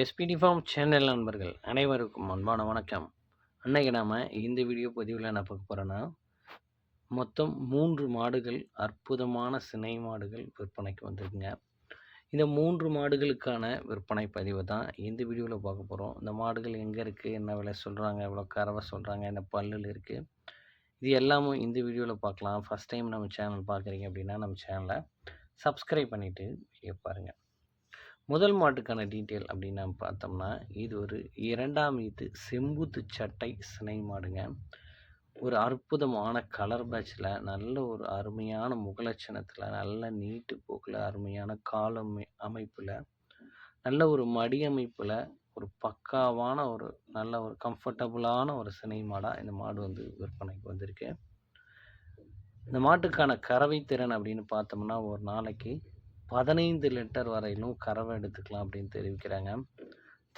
SPD form channel நண்பர்கள் அனைவருக்கும் அன்பான வணக்கம். அன்னைக்கு நாம் இந்த வீடியோ பதிவில் என்ன பார்க்க போகிறோன்னா மொத்தம் மூன்று மாடுகள் அற்புதமான சினை மாடுகள் விற்பனைக்கு வந்திருக்குங்க. இந்த மூன்று மாடுகளுக்கான விற்பனை பதிவு தான் இந்த வீடியோவில் பார்க்க போகிறோம் இந்த மாடுகள் எங்கே இருக்குது என்ன விலை சொல்கிறாங்க எவ்வளோ கறவை சொல்கிறாங்க என்ன பல்லில் இருக்குது இது எல்லாமும் இந்த வீடியோவில் பார்க்கலாம். ஃபஸ்ட் டைம் நம்ம சேனல் பார்க்குறீங்க அப்படின்னா நம்ம சேனலை சப்ஸ்கிரைப் பண்ணிவிட்டு வீடியோ பாருங்கள் முதல் மாட்டுக்கான டீட்டெயில் அப்படின்னு நம்ம பார்த்தோம்னா இது ஒரு இரண்டாம் இது செம்புத்து சட்டை சினை மாடுங்க. ஒரு அற்புதமான கலர் பேட்சில் நல்ல ஒரு அருமையான முகலட்சணத்தில் நல்ல நீட்டு போக்கில் அருமையான கால அமைப்பில் நல்ல ஒரு மடி அமைப்பில் ஒரு பக்காவான ஒரு நல்ல ஒரு கம்ஃபர்டபுளான ஒரு சினை மாடாக இந்த மாடு வந்து விற்பனைக்கு வந்திருக்கு. இந்த மாட்டுக்கான கறவை திறன் அப்படின்னு பார்த்தோம்னா ஒரு நாளைக்கு பதினைந்து லிட்டர் வரையிலும் கறவை எடுத்துக்கலாம் அப்படின்னு தெரிவிக்கிறாங்க.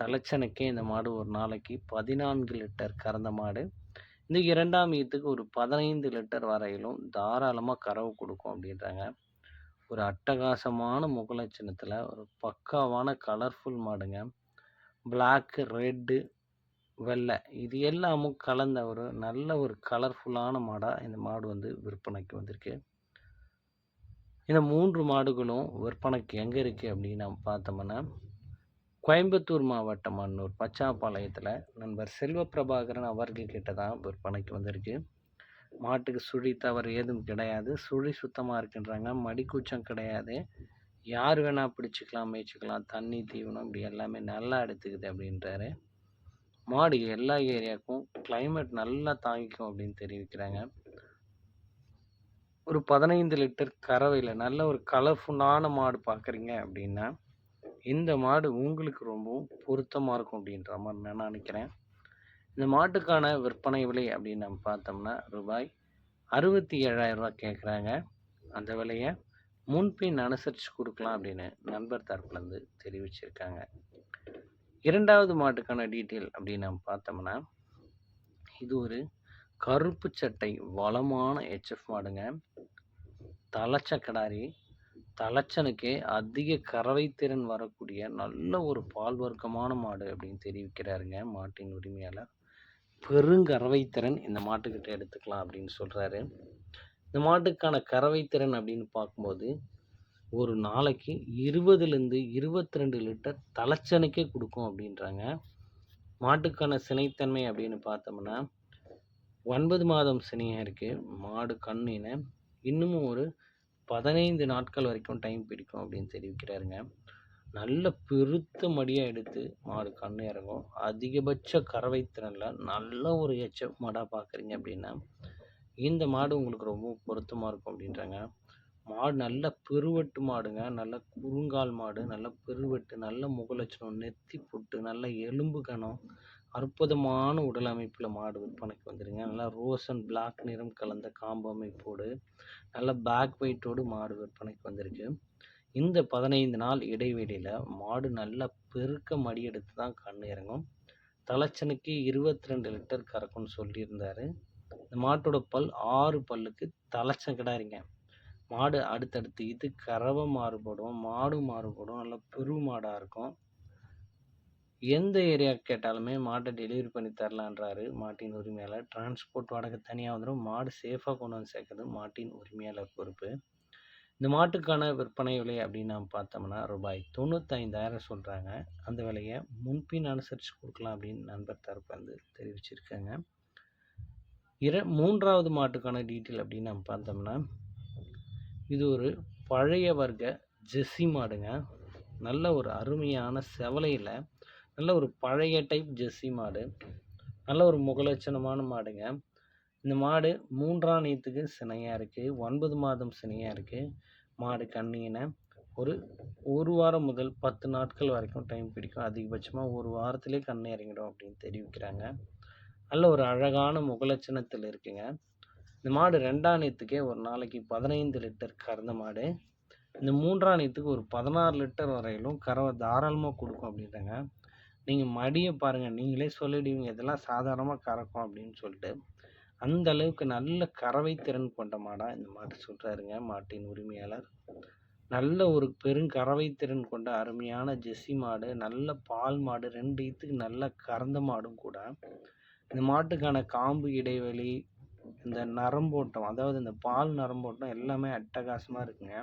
தலைச்சனுக்கே இந்த மாடு ஒரு நாளைக்கு பதினான்கு லிட்டர் கறந்த மாடு. இந்த இரண்டாம் ஈத்துக்கு ஒரு பதினைந்து லிட்டர் வரையிலும் தாராளமாக கறவை கொடுக்கும் அப்படின்றாங்க. ஒரு அட்டகாசமான முகலட்சணத்தில் ஒரு பக்காவான கலர்ஃபுல் மாடுங்க. பிளாக்கு ரெட்டு வெள்ளை இது எல்லாமும் கலந்த ஒரு நல்ல ஒரு கலர்ஃபுல்லான மாடாக இந்த மாடு வந்து விற்பனைக்கு வந்திருக்கு. இந்த மூன்று மாடுகளும் விற்பனைக்கு எங்கே இருக்குது அப்படின்னு நம்ம பார்த்தோம்னா கோயம்புத்தூர் மாவட்டம் அன்னூர் பச்சாப்பாளையத்தில் நண்பர் செல்வ பிரபாகரன் அவர்கள் கிட்ட தான் விற்பனைக்கு வந்திருக்கு. மாட்டுக்கு சுழி தவறு ஏதும் கிடையாது. சுழி சுத்தமாக இருக்குன்றாங்க. மடிக்கூச்சம் கிடையாது. யார் வேணால் பிடிச்சிக்கலாம் மேய்ச்சிக்கலாம் தண்ணி தீவனம் இப்படி எல்லாமே நல்லா எடுத்துக்குது அப்படின்றாரு. மாடு எல்லா ஏரியாவுக்கும் கிளைமேட் நல்லா தாங்கிக்கும் அப்படின்னு தெரிவிக்கிறாங்க. ஒரு பதினைந்து லிட்டர் கறவையில் நல்ல ஒரு கலர்ஃபுல்லான மாடு பார்க்குறீங்க அப்படின்னா இந்த மாடு உங்களுக்கு ரொம்பவும் பொருத்தமாக இருக்கும் அப்படின்ற மாதிரி நான் நினைக்கிறேன். இந்த மாட்டுக்கான விற்பனை விலை அப்படின்னு நம்ம பார்த்தோம்னா ரூபாய் அறுபத்தி ஏழாயிரரூபா கேட்குறாங்க. அந்த விலையை முன்பின் அனுசரித்து கொடுக்கலாம் அப்படின்னு நண்பர் தரப்புலேருந்து தெரிவிச்சிருக்காங்க. இரண்டாவது மாட்டுக்கான டீட்டெயில் அப்படின்னு நம்ம பார்த்தோம்னா இது ஒரு கருப்பு சட்டை வளமான ஹெச்எஃப் மாடுங்க. தலைச்ச கிடாரி. தலைச்சனுக்கே அதிக கறவை திறன் வரக்கூடிய நல்ல ஒரு பால் வர்க்கமான மாடு அப்படின்னு தெரிவிக்கிறாருங்க மாட்டின் உரிமையாளர். பெருங்கறவை திறன் இந்த மாட்டுக்கிட்ட எடுத்துக்கலாம் அப்படின்னு சொல்கிறாரு இந்த மாட்டுக்கான கறவை திறன் அப்படின்னு பார்க்கும்போது ஒரு நாளைக்கு இருபதுலேருந்து இருபத்தி ரெண்டு லிட்டர் தலைச்சனுக்கே கொடுக்கும் அப்படின்றாங்க. மாட்டுக்கான சினைத்தன்மை அப்படின்னு பார்த்தோம்னா ஒன்பது மாதம் சினையாக இருக்குது மாடு கண்ணின இன்னமும் ஒரு பதினைந்து நாட்கள் வரைக்கும் டைம் பிடிக்கும் அப்படின்னு தெரிவிக்கிறாருங்க. நல்ல பெருத்த மடியாக எடுத்து மாடு கண்ணு இறங்கும். அதிகபட்ச கறவை திறனில் நல்ல ஒரு எச்ச மாடாக பார்க்குறீங்க அப்படின்னா இந்த மாடு உங்களுக்கு ரொம்ப பொருத்தமாக இருக்கும் அப்படின்றாங்க. மாடு நல்ல பெருவெட்டு மாடுங்க. நல்ல குறுங்கால் மாடு நல்ல பெருவெட்டு நல்ல முகலட்சணம் நெத்தி புட்டு நல்ல எலும்பு கணம் அற்புதமான உடல் அமைப்பில் மாடு விற்பனைக்கு வந்துடுங்க நல்லா ரோஸ் அண்ட் பிளாக் நிறம் கலந்த காம்பு அமைப்போடு நல்ல பேக் வெயிட்டோடு மாடு விற்பனைக்கு வந்திருக்கு. இந்த பதினைந்து நாள் இடைவெளியில் மாடு நல்லா பெருக்க மடி எடுத்து தான் கண் இறங்கும். தலைச்சனுக்கு இருபத்தி ரெண்டு லிட்டர் கறக்கும்னு சொல்லியிருந்தார். இந்த மாட்டோட பல் ஆறு பல்லுக்கு தலைச்சன் கிடாரிங்க. மாடு அடுத்தடுத்து இது கறவை மாறுபடும் மாடு மாறுபடும் நல்லா பெரு மாடாக இருக்கும். எந்த ஏரியா கேட்டாலுமே மாட்டை டெலிவரி பண்ணி தரலான்றாரு. மாட்டின் உரிமையாளர். டிரான்ஸ்போர்ட் வாடகை தனியாக வந்துடும் மாடு சேஃபாக கொண்டு வந்து சேர்க்கறது மாட்டின் உரிமையாளர் பொறுப்பு. இந்த மாட்டுக்கான விற்பனை விலை அப்படின்னு நாம் பார்த்தோம்னா ரூபாய் தொண்ணூத்தைந்தாயிரம் சொல்கிறாங்க அந்த விலையை முன்பின் அனுசரித்து கொடுக்கலாம் அப்படின்னு நண்பர் தரப்பு வந்து தெரிவிச்சிருக்காங்க. இர மூன்றாவது மாட்டுக்கான டீட்டெயில் அப்படின்னு நம்ம பார்த்தோம்னா இது ஒரு பழைய வர்க்க ஜெஸ்ஸி மாடுங்க. நல்ல ஒரு அருமையான செவலையில் நல்ல ஒரு பழைய டைப் ஜெர்சி மாடு. நல்ல ஒரு முகலட்சணமான மாடுங்க. இந்த மாடு மூன்றாம் நீத்துக்கு சினையாக இருக்குது ஒன்பது மாதம் சினையாக இருக்குது மாடு கண்ணின ஒரு ஒரு வாரம் முதல் பத்து நாட்கள் வரைக்கும் டைம் பிடிக்கும். அதிகபட்சமாக ஒரு வாரத்திலே கண்ணை இறங்கிடும் அப்படின்னு தெரிவிக்கிறாங்க. நல்ல ஒரு அழகான முகலட்சணத்தில் இருக்குங்க. இந்த மாடு ரெண்டாம் நீத்துக்கே ஒரு நாளைக்கு பதினைந்து லிட்டர் கறந்த மாடு. இந்த மூன்றாம் நீத்துக்கு ஒரு பதினாறு லிட்டர் வரையிலும் கறவை தாராளமாக கொடுக்கும் அப்படின்றாங்க நீங்கள் மடியை பாருங்கள் நீங்களே சொல்லிடுவீங்க இதெல்லாம் சாதாரணமாக கறக்கும் அப்படின்னு சொல்லிட்டு அந்த அளவுக்கு நல்ல கறவை திறன் கொண்ட மாடாக இந்த மாட்டு சொல்கிறாருங்க மாட்டின் உரிமையாளர் நல்ல ஒரு பெருங்கறவை திறன் கொண்ட அருமையான ஜெஸ்ஸி மாடு, நல்ல பால் மாடு, ரெண்டு ஈத்துக்கு நல்ல கறந்த மாடும் கூட. இந்த மாட்டுக்கான காம்பு இடைவெளி, இந்த நரம்போட்டம் அதாவது இந்த பால் நரம்போட்டம் எல்லாமே அட்டகாசமாக இருக்குங்க.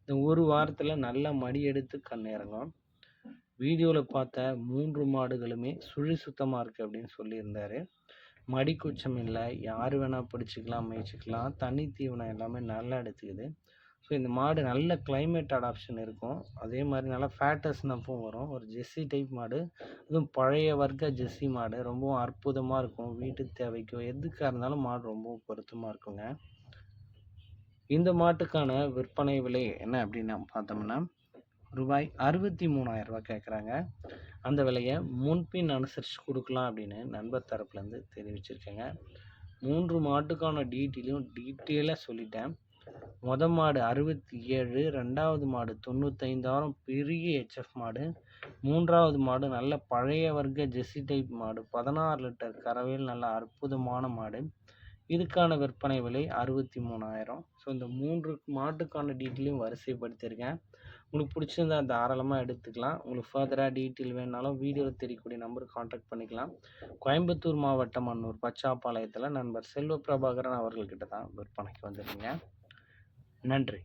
இந்த ஒரு வாரத்தில் நல்லா மடி எடுத்து கண் இறங்கும். வீடியோவில் பார்த்த மூன்று மாடுகளுமே சுழி சுத்தமாக இருக்குது அப்படின்னு சொல்லியிருந்தார் மடிக்குச்சம் இல்லை யார் வேணால் பிடிச்சிக்கலாம் பிடிச்சுக்கலாம், தண்ணி தீவனம் எல்லாமே நல்லா எடுத்துக்குது. ஸோ இந்த மாடு நல்ல கிளைமேட் அடாப்ஷன் இருக்கும். அதே மாதிரி நல்லா ஃபேட்டஸ் நப்பும் வரும். ஒரு ஜெஸ்ஸி டைப் மாடு. அதுவும் பழைய வர்க்க ஜெஸ்ஸி மாடு. ரொம்பவும் அற்புதமாக இருக்கும். வீட்டு தேவைக்கோ, எதுக்காக இருந்தாலும் மாடு ரொம்பவும் பொருத்தமாக இருக்குங்க. இந்த மாட்டுக்கான விற்பனை விலை என்ன அப்படின்னு நம்ம பார்த்தோம்னா, ரூபாய் அறுபத்தி மூணாயிரம் ரூபாய் கேட்குறாங்க. அந்த விலையை முன்பின் அனுசரித்து கொடுக்கலாம் அப்படின்னு நண்பர் தரப்புலேருந்து தெரிவிச்சிருக்கேங்க. மூன்று மாட்டுக்கான டீட்டெயிலும் டீட்டெயிலாக சொல்லிட்டேன். மொத மாடு 67, 2வது மாடு 95,000 பெரிய ஹெச்எஃப் மாடு. மூன்றாவது மாடு நல்ல பழைய வர்க்க ஜெர்சி டைப் மாடு. 16 லிட்டர் கறவையில் நல்ல அற்புதமான மாடு. இதுக்கான விற்பனை விலை 63,000. ஸோ இந்த மூன்று மாட்டுக்கான டீட்டெயிலையும் வரிசைப்படுத்தியிருக்கேன். உங்களுக்கு பிடிச்சிருந்தா தாராளமாக எடுத்துக்கலாம். உங்களுக்கு ஃபர்தராக டீட்டெயில் வேணுனாலும் வீடியோவில் தெரியக்கூடிய நம்பருக்கு காண்டாக்ட் பண்ணிக்கலாம். கோயம்புத்தூர் மாவட்டம் அன்னூர் பச்சாப்பாளையத்தில் நண்பர் செல்வ பிரபாகரன் அவர்கள்கிட்ட தான் விற்பனைக்கு வந்திருக்குங்க. நன்றி.